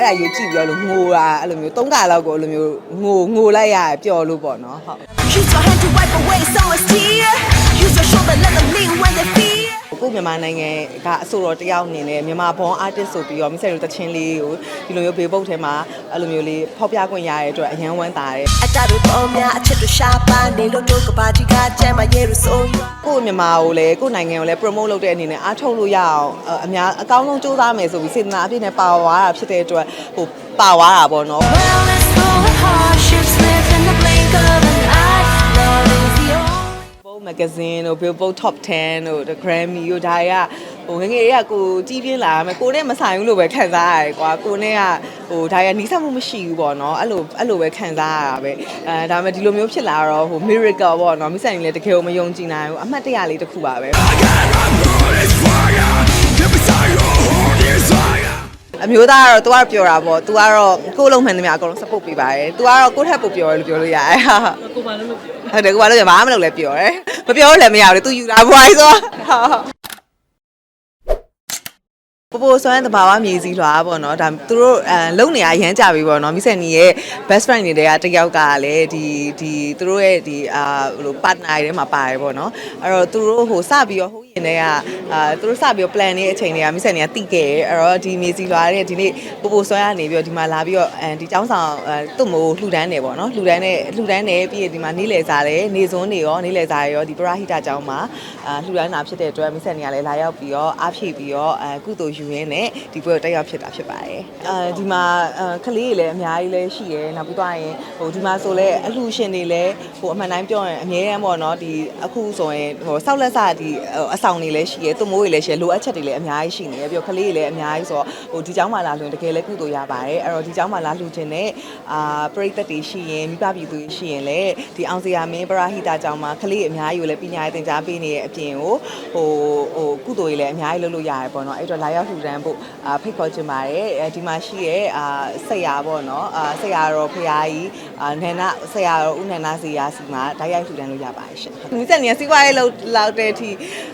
အဲ့ဒါယူကြည့်ပြီးတော့လို့ငိုတာအဲ့လိုမျိုး၃ခါလောက်ကိုအဲ့လိုမျိုးငိုငိုလိုက်ရပျော်လို့ပေါ့နော်ဟုတ် Use your hand to wipe away someone's tear. Use your shoulder, let them lean when they fear. ကိုမြန်မာနိုင်ငံကအဆိုတော်တယောက်အနေနဲ့မြန်မာဘွန် artist ဆိုပြီးတော့မိတ်ဆွေတို့တချင်းလေးကိုဒီလိုမျိုးဘေးပုတ်ထဲမှာအဲ့လိုမျိုးလေးဖောက်ပြခွင့်ရတဲ့အတွက်အယံဝမ်းသာတယ်အတားတို့ပေါ်များအချစ်တို့ရှားပါနေလို့တို့ကပါတီကကျမ်းမရဲလို့ဆိုရွာကိုယ့်မြန်မာကိုလည်းကိုယ့်နိုင်ငံကိုလည်း promote လုပ်တဲ့အနေနဲ့အားထုတ်လို့ရအောင်အအများအကောင်းဆုံးစူးစမ်းမယ်ဆိုပြီးစေတနာအပြည့်နဲ့ပါဝါတာဖြစ်တဲ့အတွက်ဟိုပါဝါတာပေါ့နော် Billboard magazine တို့ Billboard Top 10တို့ The Grammy တို့ဒါတွေကဟိုငယ်ငယ်တွေကကိုကြီးပြင်းလာမယ်ကိုနဲ့မဆိုင်ဘူးလို့ပဲခံစားရတယ်ကွာကိုနဲ့ကဟိုဒါရနီးစပ်မှုမရှိဘူးပေါ့နော်အဲ့လိုအဲ့လိုပဲခံစားရတာပဲအဲဒါပေမဲ့ဒီလိုမျိုးဖြစ်လာတော့ဟို miracle ပေါ့နော်မိဆိုင်လည်းတကယ်ကိုမယုံကြည်နိုင်ဘူးအမှတ်တရလေးတစ်ခုပါပဲ အမျိုးသားကတော့ तू ကတော့ပြောတာပေါ့ तू ကတော့ကိုယ်လုံးမှန်သမျှအကုန်လုံး support ပေးပါတယ် तू ကတော့ကိုယ့်ထက်ပိုပြောတယ်လို့ပြောလို့ရတယ်ဟာ ကိုပါလို့လို့ပြော ဟုတ်တယ်ကိုကလည်းဘာမှမလုပ်လဲပြောတယ်မပြောလို့လည်းမရဘူးလေ तू ယူလာဘွားဆိုပပိုဆွမ်းတဘာဝမြေစည်းလွှာပေါ့နော်ဒါသူတို့အဲလုံနေရရမ်းကြပြီပေါ့နော်မိဆန်နီရဲ့ best friend တွေတည်းကတစ်ယောက်ကလည်းဒီဒီသူတို့ရဲ့ဒီအာဘယ်လို partner တွေထဲမှာပါတယ်ပေါ့နော်အဲ့တော့သူတို့ဟိုစပြီးတော့ ဟိုရင်တွေကအာသူတို့စပြီးတော့ plan နေတဲ့အချိန်တွေကမိဆန်နီကတိခဲ့တယ်အဲ့တော့ဒီမြေစည်းလွှာတဲ့ဒီနေ့ပပိုဆွမ်းကနေပြီးတော့ဒီမှာလာပြီးတော့အဲဒီចောင်းဆောင်အဲသူ့မို့လှူဒန်းနေပေါ့နော်လှူဒန်းနေလှူဒန်းနေပြီးရင်ဒီမှာနေလေစားတယ်နေစွန်းနေရောနေလေစားရောဒီပရာဟိတကျောင်းမှာအာလှူဒန်းတာဖြစ်တဲ့အတွက်မိဆန်နီကလည်းလာရောက်ပြီးတော့အားဖြည့်ပြီးတော့အဲကုသိုလ်ယူရင်းနဲ့ဒီပွဲကိုတက်ရောက်ဖြစ်တာဖြစ်ပါတယ်အဲဒီမှာအဲကလေးတွေလည်းအများကြီးလည်းရှိရယ်နောက်ပြီးတော့ရင်ဟိုဒီမှာဆိုလဲအလှူရှင်တွေလည်းဟိုအမှန်တိုင်းပြောရင်အများရန်ပေါ့နော်ဒီအခုဆိုရင်ဟိုစောက်လက်စဒီအဆောင်တွေလည်းရှိရယ်သူ့မိုးတွေလည်းရှိရယ်လိုအပ်ချက်တွေလည်းအများကြီးရှိနေရယ်ပြီးတော့ကလေးတွေလည်းအများကြီးဆိုတော့ဟိုဒီကျောင်းမှာလာလို့တကယ်လည်းကုသိုလ်ရပါတယ်အဲ့တော့ဒီကျောင်းမှာလာလှူခြင်းနဲ့အာပရိသတ်တွေရှိရင်မိဘပြည်သူတွေရှိရင်လည်းဒီအောင်စရာမင်းပရာဟိတကျောင်းမှာကလေးအများကြီးကိုလည်းပညာရေးသင်ကြားပေးနေတဲ့အပြင်ကိုဟိုဟိုကုသိုလ်တွေလည်းအများကြီးလုပ်လို့ရတယ်ပေါ့နော်အဲ့တော့လာရောက်လှူဒန်းဖို့အာဖိတ်ခေါ်ချင်ပါတယ်အဲဒီမှာရှိရဲ့အာဆက်ရပေါ့နော်အာဆက်ရတော့ဖရာကြီးအာနန္ဒဆက်ရတော့ဦးနန္ဒစီယာစီမှာဓာတ်ရိုက်လှူဒန်းလို့ရပါတယ်ရှင်မိသက်နေစီးပွားရေးလောက်လောက်တဲ့အထိ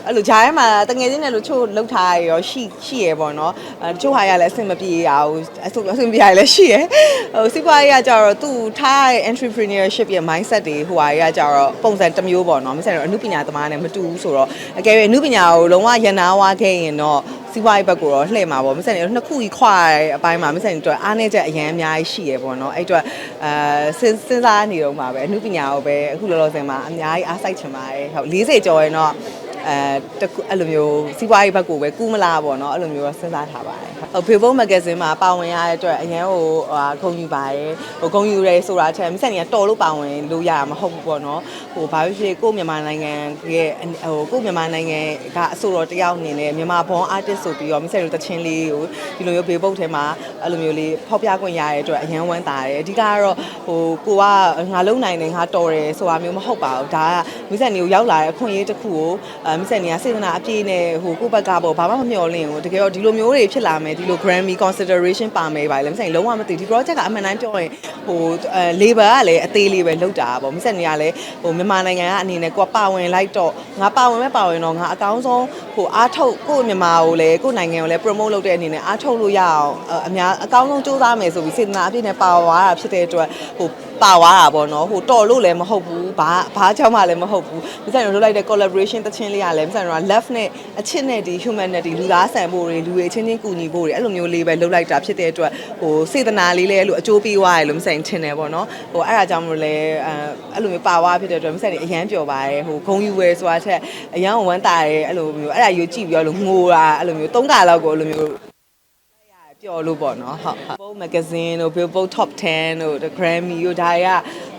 အဲ့လိုဂျားထဲမှာတငယ်ချင်းတွေလို့ချို့လောက်ထားရရောရှိရှိရပေါ့နော်အဲချို့ဟာရလည်းအဆင်မပြေရဘူးအဆင်အဆင်ပြေရလည်းရှိရဟိုစီးပွားရေးကကြတော့သူ့ထားတဲ့ entrepreneurship ရဲ့ mindset တွေဟိုဟာတွေကကြတော့ပုံစံတစ်မျိုးပေါ့နော်မိသက်တော့အမှုပညာသမားနဲ့မတူဘူးဆိုတော့အကယ်၍အမှုပညာကိုလုံးဝရန်နာဝါခဲ့ရင်တော့စီးပွားရေးဘက်ကိုတော့လှည့်မှာပေါ့မစက်နေတော့နှစ်ခုကြီးခွာရတဲ့အပိုင်းမှာမစက်နေတော့အားနေချက်အရင်အများကြီးရှိရပေါ့နော်အဲ့အတွက်အဲစဉ်းစဉ်းစားနေတော့မှာပဲအမှုပညာကိုပဲအခုလောလောဆယ်မှာအများကြီးအားစိုက်ချင်ပါတယ်ဟုတ်40ကျော်ရင်တော့ အဲတခုအဲ့လိုမျိုးစီးပွားရေးဘက်ကိုပဲကူးမလားပေါ့နော်အဲ့လိုမျိုးတော့စဉ်းစားထားပါတယ်ဟုတ် Billboard magazine မှာပါဝင်ရတဲ့အတွက်အရင်ဟိုဟာဂုဏ်ယူပါတယ်ဟိုဂုဏ်ယူရဲဆိုတာချက်မစက်နေကတော်လို့ပါဝင်လို့ရမှာမဟုတ်ဘူးပေါ့နော်ဟိုဘာဖြစ်ဖြစ်ကိုယ့်မြန်မာနိုင်ငံရဲ့ဟိုကိုယ့်မြန်မာနိုင်ငံကအဆိုတော်တယောက်အနေနဲ့မြန်မာဘွန် artist ဆိုပြီးတော့မိတ်ဆွေတို့တချင်းလေးကိုဒီလိုမျိုးဘေးပုတ်ထဲမှာအဲ့လိုမျိုးလေးဖောက်ပြခွင့်ရတဲ့အတွက်အယံဝမ်းသာတယ်အဓိကကတော့ဟိုကိုကငါလုံနိုင်တယ်ငါတော်တယ်ဆိုတာမျိုးမဟုတ်ပါဘူးဒါကမိတ်ဆွေနေကိုရောက်လာတဲ့အခွင့်အရေးတစ်ခုကိုအဲမိတ်ဆွေနေကစေတနာအပြည့်နဲ့ဟိုကိုယ့်ဘက်ကပေါ့ဘာမှမမျှော်လင့်ဘူးတကယ်တော့ဒီလိုမျိုးတွေဖြစ်လာမယ်ဒီလို Grammy consideration ပါမယ်ပါလေမိတ်ဆွေလုံးဝမသိဒီ project ကအမှန်တမ်းပြောရင်ဟိုအဲ label ကလည်းအသေးလေးပဲလောက်တာပေါ့မိတ်ဆွေနေကလည်းဟိုမြန်မာနိုင်ငံကအနေနဲ့ကိုကပါဝင်လိုက်တော့ငါပါဝင်မဲ့ပါဝင်တော့ငါအကောင်းဆုံးဟိုအားထုတ်ကိုယ့်မြန်မာကိုလည်းကိုယ့်နိုင်ငံကိုလည်း promote လုပ်တဲ့အနေနဲ့အားထုတ်လို့ရအောင်အများအကောင်းဆုံးစူးစမ်းမယ်ဆိုပြီးစေတနာအပြည့်နဲ့ပါဝါတာဖြစ်တဲ့အတွက်ဟို ပါဝါတာပေါ့နော်ဟိုတော်လို့လည်းမဟုတ်ဘူးဘာဘာကြောင့်မှလည်းမဟုတ်ဘူးမိဆိုင်တို့လုပ်လိုက်တဲ့ collaboration တချင်းလေးကလည်းမိဆိုင်တို့က left နဲ့အချစ်နဲ့ဒီ humanity လူသားဆန်ဖို့တွေလူတွေချင်းချင်းကူညီဖို့တွေအဲ့လိုမျိုးလေးပဲလုပ်လိုက်တာဖြစ်တဲ့အတွက်ဟိုစေတနာလေးလည်းအဲ့လိုအကျိုးပေးသွားတယ်လို့မိဆိုင်ထင်တယ်ပေါ့နော်ဟိုအဲ့ဒါကြောင့်မလို့လဲအဲအဲ့လိုမျိုးပါဝါဖြစ်တဲ့အတွက်မိဆိုင်တွေအရန်ပျော်ပါတယ်ဟိုဂုံယူဝယ်ဆိုတာချက်အရန်ဝမ်းတာတယ်အဲ့လိုမျိုးအဲ့ဒါယူကြည့်ပြီးတော့လို့ငိုတာအဲ့လိုမျိုးသုံးခါလောက်ကိုအဲ့လိုမျိုး ပျော်လို့ပေါ့နော်ဟုတ်ဟုတ် Billboard magazine တို့ Billboard Top 10တို့ The Grammy တို့ဒါတွေက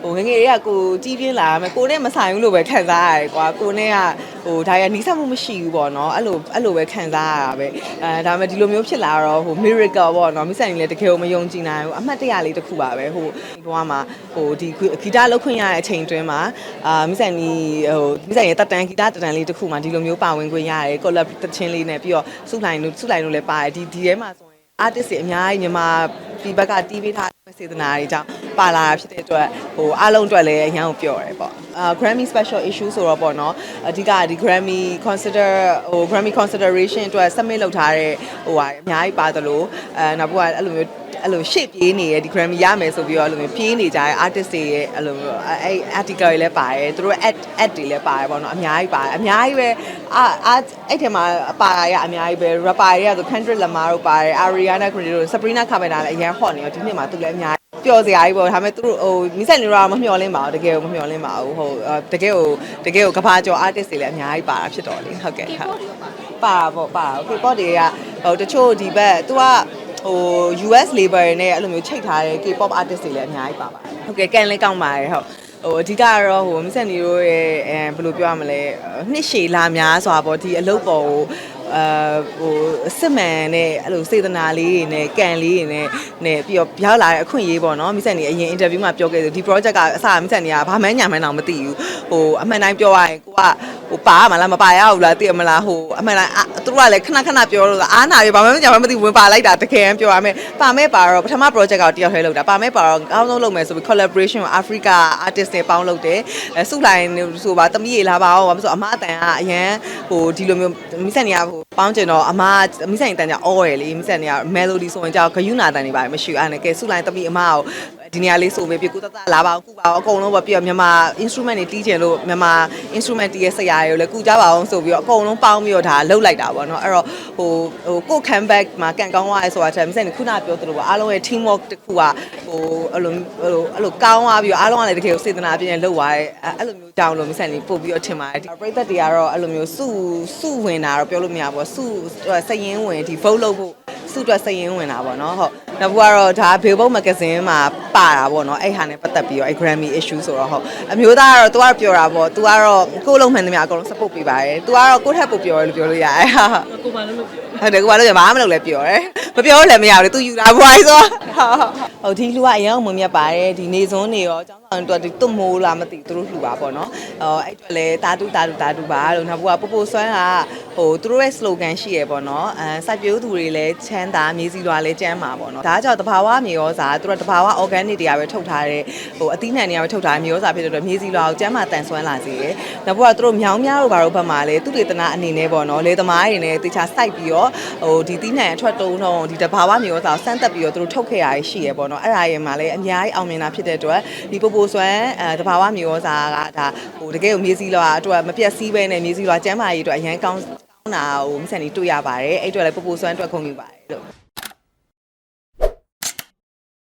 ဟိုငယ်ငယ်တွေကကိုကြီးပြင်းလာမယ်ကိုနဲ့မဆိုင်ဘူးလို့ပဲခံစားရတယ်ကွာကိုနဲ့ကဟိုဒါရနီးစပ်မှုမရှိဘူးပေါ့နော်အဲ့လိုအဲ့လိုပဲခံစားရတာပဲအဲဒါပေမဲ့ဒီလိုမျိုးဖြစ်လာတော့ဟို miracle ပေါ့နော်မိဆိုင်လည်းတကယ်ကိုမယုံကြည်နိုင်ဘူးအမှတ်တရလေးတစ်ခုပါပဲဟိုဘဝမှာဟိုဒီဂီတလောက်ခွင့်ရတဲ့အချိန်တွင်းမှာအာမိဆိုင်ဒီဟိုမိဆိုင်ရဲ့တက်တန်ဂီတတက်တန်လေးတစ်ခုမှာဒီလိုမျိုးပါဝင်ခွင့်ရတယ် collab တချင်းလေးနဲ့ပြီးတော့စုလိုက်လို့စုလိုက်လို့လည်းပါတယ်ဒီဒီထဲမှာဆိုရင် artist တွေအများကြီးမြန်မာပြည်ဘက်ကတီးပေးထားတဲ့စေတနာတွေကြောင့်ပါလာတာဖြစ်တဲ့အတွက်ဟိုအားလုံးအတွက်လည်းအရန်ကိုပြောရဲပေါ့အာ Grammy special issue ဆိုတော့ပေါ့နော်အဓိကဒီ Grammy consider ဟို Grammy consideration အတွက် submit လုပ်ထားတဲ့ဟိုဟာအများကြီးပါသလိုအဲနောက်ဘက်ကအဲ့လိုမျိုး အဲ့လိုရှေ့ပြေးနေရဲ့ဒီ Grammy ရမယ်ဆိုပြီးတော့အဲ့လိုမျိုးပြေးနေကြတဲ့ artist တွေရဲ့အဲ့လိုမျိုးအဲ့ article တွေလည်းပါတယ်သူတို့ ad ad တွေလည်းပါတယ်ပေါ့နော်အများကြီးပါတယ်အများကြီးပဲအာအာအဲ့ထဲမှာပါရအများကြီးပဲ rapper တွေကဆို Kendrick Lamar တို့ပါတယ် Ariana Grande တို့ Sabrina Carpenter လည်းအရင် hot နေရောဒီနှစ်မှာသူလည်းအများကြီးပျော်စရာကြီးပေါ့ဒါပေမဲ့သူတို့ဟိုမိဆက်နေတော့မမျှော်လင့်ပါဘူးတကယ်ကိုမမျှော်လင့်ပါဘူးဟိုတကယ်ကိုတကယ်ကိုကဘာကျော် artist တွေလည်းအများကြီးပါတာဖြစ်တော့လေဟုတ်ကဲ့ဟုတ်ပါတာပေါ့ပါတာ K-pop တွေကဟိုတချို့ဒီဘက် तू က ဟို US label တွေနဲ့အဲ့လိုမျိုးချိန်ထားတဲ့ K-pop artist တွေလည်းအများကြီးပါပါတယ်ဟုတ်ကဲ့ကန်လေးကောင်းပါတယ်ဟုတ်ဟိုအဓိကကတော့ဟိုမဆက်နေတို့ရဲ့အဲဘယ်လိုပြောရမလဲနှစ်ရှည်လာများစွာပေါ့ဒီအလုပ်ပေါ်ကို အာဟိုစစ်မှန်နဲ့အဲ့လိုစေတနာလေးတွေနဲ့ကန်လေးတွေနဲ့နဲ့ပြီးတော့ရောက်လာတဲ့အခွင့်အရေးပေါ့နော်မိဆက်နေအရင် interview မှာပြောခဲ့တယ်ဒီ project ကအစမိဆက်နေကဘာမှညာမှန်းတော့မသိဘူးဟိုအမှန်တိုင်းပြောရရင်ကိုကဟိုပါရမလားမပါရဘူးလားသိရမလားဟိုအမှန်တိုင်းအာသူတို့ကလည်းခဏခဏပြောလို့အားနာရဘာမှညာမှန်းမသိဘူးဝင်ပါလိုက်တာတကယ်ပြောရမယ်ပါမဲ့ပါတော့ပထမ project ကတယောက်ထဲလုပ်တာပါမဲ့ပါတော့အကောင်းဆုံးလုပ်မယ်ဆိုပြီး collaboration ကို Africa artist တွေပေါင်းလုပ်တယ်အဲစုလိုက်ဆိုပါတမီးရေလာပါအောင်ဘာလို့ဆိုအမအတန်ကအရန်ဟိုဒီလိုမျိုးမိဆက်နေကဟို ပေါင်းကျင်တော့အမမိဆက်နေတန်ကြအော်ရယ်လေမိဆက်နေက melody ဆိုရင်ကြောက်ဂယုနာတန်နေပါမရှိအဲ့နဲ့ကဲစုလိုက်တမီးအမကိုဒီနေရာလေးဆိုပဲပြကူတတလာပါအောင်ကုပါအောင်အကုန်လုံးပဲပြီးတော့မြန်မာ instrument တွေတီးချင်လို့မြန်မာ instrument တီးရဲ့ဆရာတွေကိုလည်းကုကြပါအောင်ဆိုပြီးတော့အကုန်လုံးပေါင်းပြီးတော့ဒါလှုပ်လိုက်တာပေါ့နော်အဲ့တော့ဟိုဟိုကို comeback မှာကန်ကောင်းသွားရဲဆိုတာချက်မိဆက်နေခုနပြောသလိုပါအားလုံးရဲ့ team work တစ်ခုကဟိုအဲ့လိုဟိုအဲ့လိုကောင်းသွားပြီးတော့အားလုံးကလည်းတကယ်ကိုစေတနာအပြည့်နဲ့လှုပ်သွားရဲအဲ့လိုမျိုးကြောင်းလို့မိဆက်နေပို့ပြီးတော့ထင်ပါတယ်ဒီပရိသတ်တွေကတော့အဲ့လိုမျိုးစုစုဝင်တာတော့ပြောလို့မရဘူးပေါ့စုစရင်ဝင်ဒီ vote လုပ်ဖို့ စုအတွက်စရင်ဝင်တာပေါ့နော်ဟုတ်နောက်ဘူးကတော့ဒါ Billboard magazine မှာပါတာပေါ့နော်အဲ့ဟာနဲ့ပတ်သက်ပြီးတော့အဲ့ Grammy issue ဆိုတော့ဟုတ်အမျိုးသားကတော့ तू ကတော့ပြောတာပေါ့ तू ကတော့ကိုယ်လုံးမှန်သမျှအကုန်လုံး support ပေးပါတယ် तू ကတော့ကိုယ့်ထက်ပိုပြောတယ်လို့ပြောလို့ရတယ်ဟာ ကိုပါလို့လို့ပြော ဟုတ်တယ်ကိုကလည်းဘာမှမလုပ်လဲပြောတယ်မပြောလို့လည်းမရဘူးလေ तू ယူတာဘွားဆိုဟုတ်ဒီလူကအရင်ကမွန်မြတ်ပါတယ်ဒီနေစုံနေရောအကြောင်းဆောင်တော့ဒီတွတ်မိုးလားမသိသူတို့လှူပါပေါ့နော်အော်အဲ့အတွက်လည်းတာတူတာတူတာတူပါလို့နောက်ဘကပိုပိုဆွမ်းကဟိုသူတို့ရဲ့ slogan ရှိရပေါ့နော်အဲစိုက်ပျိုးသူတွေလည်းချမ်းသာမြေစီလွာလည်းကျန်းမာပေါ့နော်ဒါကြောင့်တဘာဝမြေရောစာသူတို့တဘာဝ organic တွေကပဲထုတ်ထားတဲ့ဟိုအသီးနှံတွေကပဲထုတ်ထားတဲ့မြေရောစာဖြစ်တဲ့အတွက်မြေစီလွာကိုကျန်းမာတန်ဆွမ်းလာစေတယ်နောက်ဘကသူတို့မြောင်းများတို့ဘာလို့ဘက်မှာလဲသူတေသနာအနေနဲ့ပေါ့နော်လေသမားတွေနဲ့တေချာစိုက်ပြီးတော့ဟိုဒီသီးနှံအထွက်တုံးတော့ဒီတဘာဝမြေရောစာကိုစမ်းသက်ပြီးတော့သူတို့ထုတ်ခဲ့ရရှိရပေါ့နော်အဲ့ဒါရဲ့မှာလည်းအများကြီးအောင်မြင်တာဖြစ်တဲ့အတွက်ဒီပိုပိုဆွမ်းအဲတဘာဝမြေရောစာကဒါဟိုတကယ်ကိုမြေစီလွာအတွက်မပြတ်စည်းပဲနဲ့မြေစီလွာကျန်းမာရေးအတွက်အရန်ကောင်းကောင်းတာကိုမဆန်နေတွေ့ရပါတယ်အဲ့အတွက်လည်းပိုပိုဆွမ်းအတွက်ခုံယူပါတယ်လို့